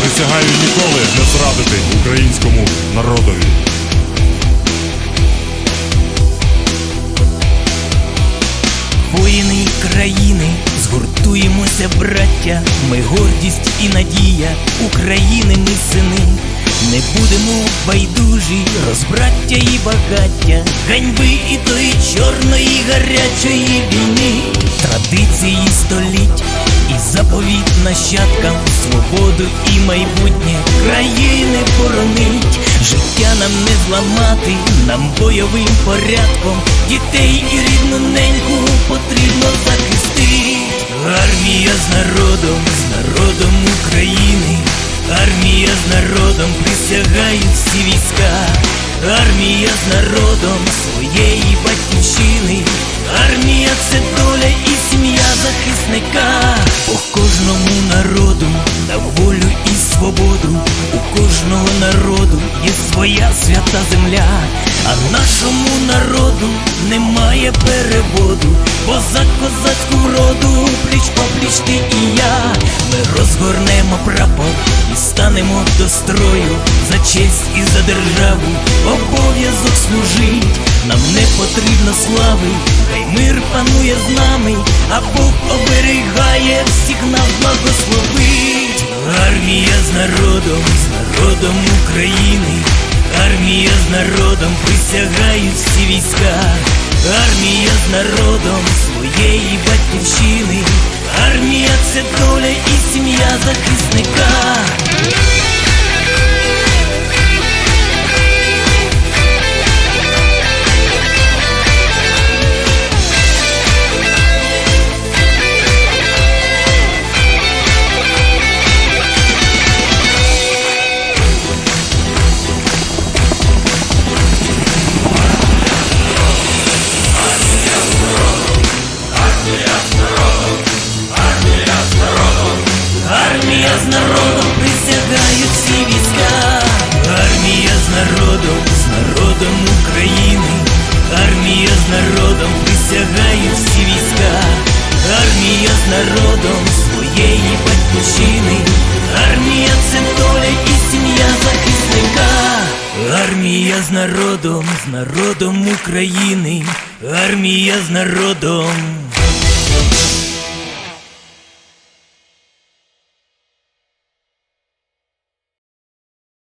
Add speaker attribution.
Speaker 1: Присягаю ніколи не зрадити українському народові.
Speaker 2: Воїни країни, згуртуємося, браття, ми гордість і надія України, ми сини. Не будемо байдужі, розбраття і багаття, ганьби і тої чорної гарячої війни, традиції століть заповіт нащадкам, свободу і майбутнє країни боронить, життя нам не зламати, нам бойовим порядком, дітей і рідну неньку потрібно захистити. Армія з народом, з народом України. Армія з народом присягають всі війська, армія з народом своєї кожному народу на волю і свободу, у кожного народу є своя свята земля, а нашому народу немає переводу, бо за козацьку роду пліч попліч ти і я. Ми розгорнемо прапор і станемо до строю за честь і за державу. Обов'язок служить. Нам не потрібно слави, хай мир панує з нами, а Бог оберігає всіх нам благословить. Армія з народом, з народом України. Армія з народом присягають всі війська, армія з народом своєї батьківщини, армія це доля і народом присягають всі війська, армія з народом своєї батьківщини, армія це доля і сім'я захисника, армія з народом, з народом України, армія з народом.